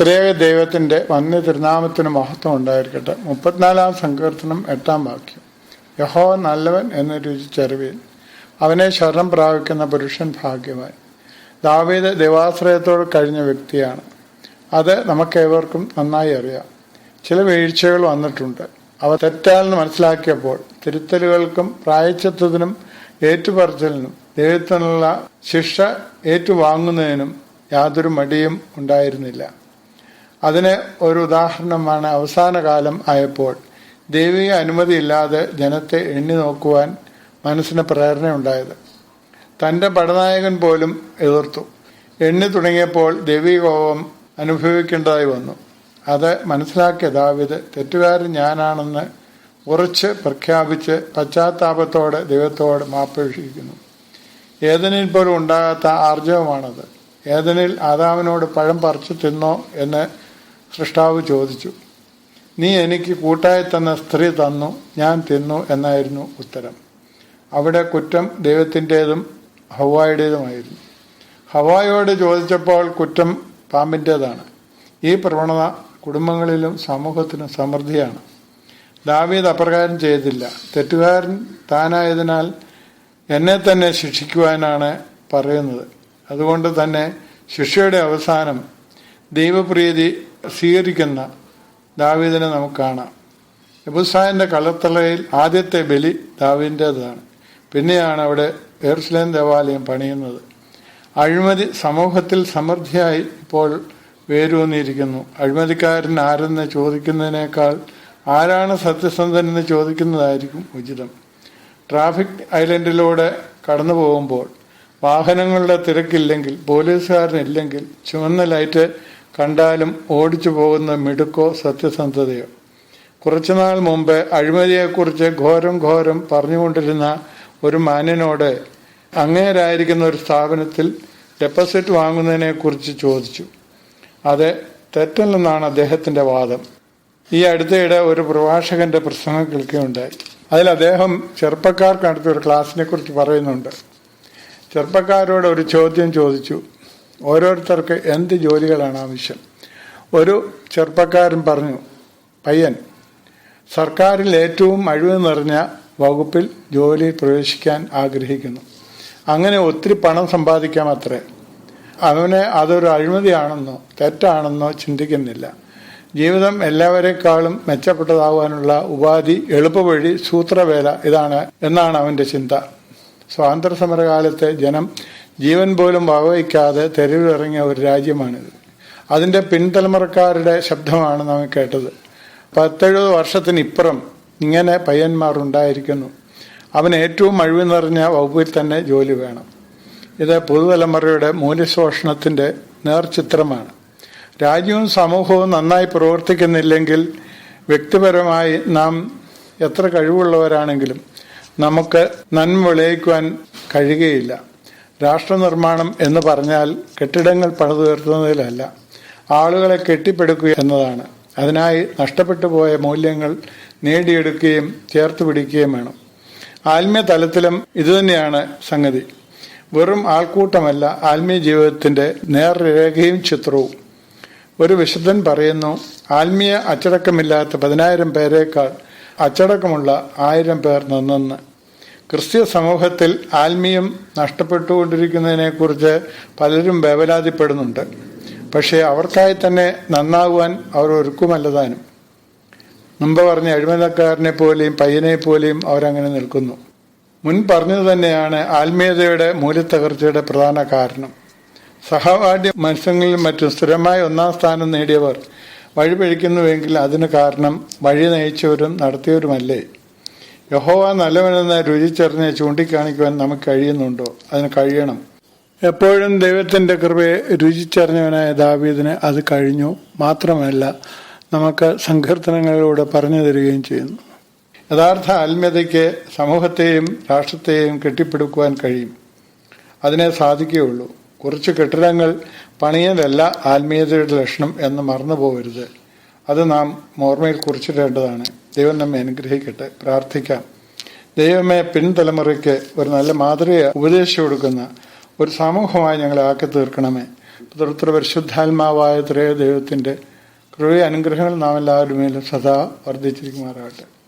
ത്രേക ദൈവത്തിന്റെ വന്യ തിരുനാമത്തിന് മഹത്വം ഉണ്ടായിരിക്കട്ടെ. മുപ്പത്തിനാലാം സങ്കീർത്തനം എട്ടാം വാക്യം. യഹോ നല്ലവൻ എന്ന് രുചിച്ചറിവിൽ അവനെ ശരണം പ്രാപിക്കുന്ന പുരുഷൻ ഭാഗ്യവാൻ. ദാവീദ് ദൈവാശ്രയത്തോട് കഴിഞ്ഞ വ്യക്തിയാണ്. അത് നമുക്കേവർക്കും നന്നായി അറിയാം. ചില വീഴ്ചകൾ വന്നിട്ടുണ്ട്. അവ തെറ്റാണെന്ന് മനസ്സിലാക്കിയപ്പോൾ തിരുത്തലുകൾക്കും പ്രായച്ചത്വത്തിനും ഏറ്റുപറച്ചിലിനും ദൈവത്തിനുള്ള ശിക്ഷ ഏറ്റുവാങ്ങുന്നതിനും യാതൊരു മടിയും ഉണ്ടായിരുന്നില്ല. അതിന് ഒരു ഉദാഹരണമാണ് അവസാന കാലം ആയപ്പോൾ. ദൈവിക അനുമതിയില്ലാതെ ജനത്തെ എണ്ണി നോക്കുവാൻ മനസ്സിന് പ്രേരണയുണ്ടായത്. തന്റെ പടനായകൻ പോലും എതിർത്തു. എണ്ണി തുടങ്ങിയപ്പോൾ ദൈവിക കോപം അനുഭവിക്കേണ്ടതായി വന്നു. അത് മനസ്സിലാക്കിയ ദാവിത് തെറ്റുകാരൻ ഞാനാണെന്ന് ഉറച്ച് പ്രഖ്യാപിച്ച് പശ്ചാത്താപത്തോടെ ദൈവത്തോട് മാപ്പേക്ഷിക്കുന്നു. ഏതനിൽ പോലും ഉണ്ടാകാത്ത ആർജവമാണത്. ഏതനിൽ ആദാമിനോട് പഴം പറിച്ചു തിന്നോ എന്ന് സൃഷ്ടാവ് ചോദിച്ചു നീ എനിക്ക് കൂട്ടായി തന്ന സ്ത്രീ തന്നു ഞാൻ തിന്നു എന്നായിരുന്നു ഉത്തരം. അവിടെ കുറ്റം ദൈവത്തിന്റെതും ഹവായുടേതുമായിരുന്നു. ഹവായോട് ചോദിച്ചപ്പോൾ കുറ്റം പാമ്പിന്റേതാണ്. ഈ പ്രവണത കുടുംബങ്ങളിലും സമൂഹത്തിനും സമൃദ്ധിയാണ്. ദാവീദ് അപ്രകാരം ചെയ്തില്ല. തെറ്റുകാരൻ താനായതിനാൽ എന്നെ തന്നെ ശിക്ഷിക്കുവാനാണ് പറയുന്നത്. അതുകൊണ്ട് തന്നെ ശിക്ഷയുടെ അവസാനം ദൈവപ്രീതി സ്വീകരിക്കുന്ന ദാവീദിനെ നമുക്ക് കാണാം. എബുസായന്റെ കളത്തളയിൽ ആദ്യത്തെ ബലി ദാവീന്റേതാണ് പിന്നെയാണ് അവിടെ എറുസലേം ദേവാലയം പണിയുന്നത്. അഴിമതി സമൂഹത്തിൽ സമൃദ്ധിയായി ഇപ്പോൾ വേരൂന്നിയിരിക്കുന്നു. അഴിമതിക്കാരൻ ആരെന്ന് ചോദിക്കുന്നതിനേക്കാൾ ആരാണ് സത്യസന്ധൻ എന്ന് ചോദിക്കുന്നതായിരിക്കും ഉചിതം. ട്രാഫിക് ഐലൻഡിലൂടെ കടന്നു പോകുമ്പോൾ വാഹനങ്ങളുടെ തിരക്കില്ലെങ്കിൽ പോലീസുകാരനില്ലെങ്കിൽ ചുവന്ന ലൈറ്റ് കണ്ടാലും ഓടിച്ചു പോകുന്ന മിടുക്കോ സത്യസന്ധതയോ. കുറച്ചുനാൾ മുമ്പ് അഴിമതിയെക്കുറിച്ച് ഘോരം ഘോരം പറഞ്ഞുകൊണ്ടിരുന്ന ഒരു മാന്യനോട് അങ്ങേരായിരിക്കുന്ന ഒരു സ്ഥാപനത്തിൽ ഡെപ്പോസിറ്റ് വാങ്ങുന്നതിനെക്കുറിച്ച് ചോദിച്ചു. അത് തെറ്റല്ലെന്നാണ് അദ്ദേഹത്തിന്റെ വാദം. ഈ അടുത്തിടെ ഒരു പ്രഭാഷകന്റെ പ്രസംഗം കേൾക്കുകയുണ്ടായി. അതിൽ അദ്ദേഹം ചെറുപ്പക്കാർക്ക് നടത്തിയ ഒരു ക്ലാസ്സിനെ കുറിച്ച് പറയുന്നുണ്ട്. ചെറുപ്പക്കാരോട് ഒരു ചോദ്യം ചോദിച്ചു. ഓരോരുത്തർക്ക് എന്ത് ജോലികളാണ് ആവശ്യം. ഒരു ചെറുപ്പക്കാരൻ പറഞ്ഞു പയ്യൻ സർക്കാരിൽ ഏറ്റവും അഴിവ് നിറഞ്ഞ വകുപ്പിൽ ജോലി പ്രവേശിക്കാൻ ആഗ്രഹിക്കുന്നു. അങ്ങനെ ഒത്തിരി പണം സമ്പാദിക്കാം അത്രേ. അവനെ അതൊരു അഴിമതിയാണെന്നോ തെറ്റാണെന്നോ ചിന്തിക്കുന്നില്ല. ജീവിതം എല്ലാവരെക്കാളും മെച്ചപ്പെട്ടതാകാനുള്ള ഉപാധി എളുപ്പവഴി സൂത്രവേല ഇതാണ് എന്നാണ് അവന്റെ ചിന്ത. സ്വാതന്ത്ര്യ സമരകാലത്തെ ജനം ജീവൻ പോലും വകവയ്ക്കാതെ തെരുവിലിറങ്ങിയ ഒരു രാജ്യമാണിത്. അതിന്റെ പിൻതലമുറക്കാരുടെ ശബ്ദമാണ് നാം കേട്ടത്. പത്തെഴുപത് വർഷത്തിനിപ്പുറം ഇങ്ങനെ പയ്യന്മാർ ഉണ്ടായിരിക്കുന്നു. അവന് ഏറ്റവും അഴിവ് നിറഞ്ഞ വകുപ്പിൽ തന്നെ ജോലി വേണം. ഇത് പുതുതലമുറയുടെ മൂല്യശോഷണത്തിന്റെ നേർചിത്രമാണ്. രാജ്യവും സമൂഹവും നന്നായി പ്രവർത്തിക്കുന്നില്ലെങ്കിൽ വ്യക്തിപരമായി നാം എത്ര കഴിവുള്ളവരാണെങ്കിലും നമുക്ക് നന്മ വിളയിക്കുവാൻ കഴിയുകയില്ല. രാഷ്ട്രനിർമ്മാണം എന്ന് പറഞ്ഞാൽ കെട്ടിടങ്ങൾ പണിതുയർത്തുന്നതിലല്ല. ആളുകളെ കെട്ടിപ്പടുക്കുക എന്നതാണ്. അതിനായി നഷ്ടപ്പെട്ടു പോയ മൂല്യങ്ങൾ നേടിയെടുക്കുകയും ചേർത്ത് പിടിക്കുകയും വേണം. ആത്മീയ തലത്തിലും ഇതുതന്നെയാണ് സംഗതി. വെറും ആൾക്കൂട്ടമല്ല ആത്മീയ ജീവിതത്തിന്റെ നേർരേഖയും ചിത്രവും. ഒരു വിശുദ്ധൻ പറയുന്നു ആത്മീയ അച്ചടക്കമില്ലാത്ത പതിനായിരം പേരേക്കാൾ അച്ചടക്കമുള്ള ആയിരം പേർ നന്നെന്ന്. ക്രിസ്ത്യ സമൂഹത്തിൽ ആത്മീയം നഷ്ടപ്പെട്ടുകൊണ്ടിരിക്കുന്നതിനെക്കുറിച്ച് പലരും വേവലാതിപ്പെടുന്നുണ്ട്. പക്ഷേ അവർക്കായി തന്നെ നന്നാകുവാൻ അവർ ഒരുക്കുമല്ലതാനും മുമ്പ് പറഞ്ഞ അഴിമതക്കാരനെ പോലെയും പയ്യനെ പോലെയും അവരങ്ങനെ നിൽക്കുന്നു. മുൻ പറഞ്ഞത് തന്നെയാണ് ആത്മീയതയുടെ മൂല്യത്തകർച്ചയുടെ പ്രധാന കാരണം. സഹപാഠ്യ മത്സ്യങ്ങളിലും മറ്റും സ്ഥിരമായി ഒന്നാം സ്ഥാനം നേടിയവർ വഴിപഴിക്കുന്നുവെങ്കിൽ അതിന് കാരണം വഴി നയിച്ചവരും നടത്തിയവരുമല്ലേ? യഹോവ നല്ലവനെന്ന് രുചിച്ചറിഞ്ഞ് ചൂണ്ടിക്കാണിക്കുവാൻ നമുക്ക് കഴിയുന്നുണ്ടോ? അതിന് കഴിയണം. എപ്പോഴും ദൈവത്തിന്റെ കൃപയെ രുചിച്ചറിഞ്ഞവനായ ദാവീദിന് അത് കഴിഞ്ഞു. മാത്രമല്ല നമുക്ക് സങ്കീർത്തനങ്ങളിലൂടെ പറഞ്ഞു തരികയും ചെയ്യുന്നു. യഥാർത്ഥ ആത്മീയതയ്ക്ക് സമൂഹത്തെയും രാഷ്ട്രത്തെയും കെട്ടിപ്പടുക്കുവാൻ കഴിയും. അതിനെ സാധിക്കുകയുള്ളൂ. കുറച്ച് കെട്ടിടങ്ങൾ പണിയലല്ല ആത്മീയതയുടെ ലക്ഷണം എന്ന് മറന്നു പോകരുത് അത് നാം ഓർമ്മയിൽ കുറിച്ചിടേണ്ടതാണ്. ദൈവം നമ്മെ അനുഗ്രഹിക്കട്ടെ. പ്രാർത്ഥിക്കാം. ദൈവമേ പിൻതലമുറയ്ക്ക് ഒരു നല്ല മാതൃക ഉപദേശിച്ചു കൊടുക്കുന്ന ഒരു സമൂഹമായി ഞങ്ങളെ ആക്കി തീർക്കണമേ. പുത്രത്ര പരിശുദ്ധാത്മാവായ ത്രേയ ദൈവത്തിന്റെ കൃപയ അനുഗ്രഹങ്ങൾ നാം എല്ലാവരുടെ മേലും സദാ വർദ്ധിച്ചിരിക്കുമാറാകട്ടെ.